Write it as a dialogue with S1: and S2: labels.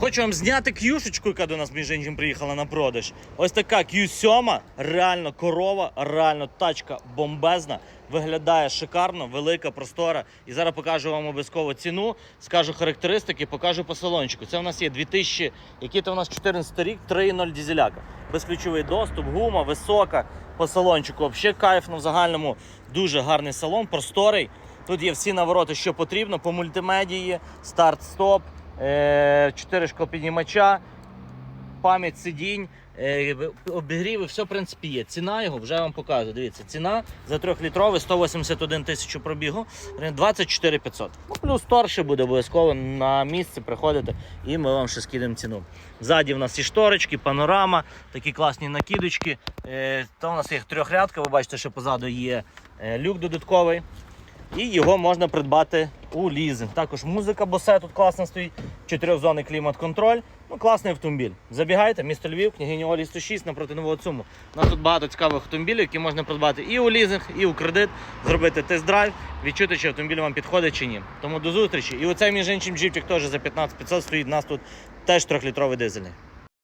S1: Хочу вам зняти к'юшечку, яка до нас між іншим приїхала на продаж. Ось така Q7, реально корова, реально тачка бомбезна. Виглядає шикарно, велика, простора. І зараз покажу вам обов'язково ціну, скажу характеристики, покажу по салончику. Це у нас є 2000, який то у нас 14 рік, 3.0 дізеляка. Безключовий доступ, гума, висока по салончику. Взагалі кайфно в загальному дуже гарний салон, просторий. Тут є всі навороти, що потрібно по мультимедії, старт-стоп. Е, чотири шклопіднімача, пам'ять сидінь, е, обігріви, все в принципі є. Ціна його вже вам показую. Дивіться, ціна за 3-літровий 181 тисячу пробігу, 24 500. Ну, плюс торше буде обов'язково на місце приходите і ми вам ще скинемо ціну. Ззаді в нас і шторочки, панорама, такі класні накидочки. Е, то у нас є трьохрядка, ви бачите, що позаду є е, люк додатковий. І його можна придбати у лізинг. Також музика Bose тут класно стоїть, чотирьохзонний клімат-контроль. Ну, класний автомобіль. Забігайте, місто Львів, княгині Олі 106 напроти нового ЦУМу. У нас тут багато цікавих автомобілів, які можна придбати і у лізинг, і у кредит, зробити тест-драйв, відчути, чи автомобіль вам підходить чи ні. Тому до зустрічі. І оцей між іншим джипчик теж за 15 500 стоїть. У нас тут теж трьохлітровий дизельний.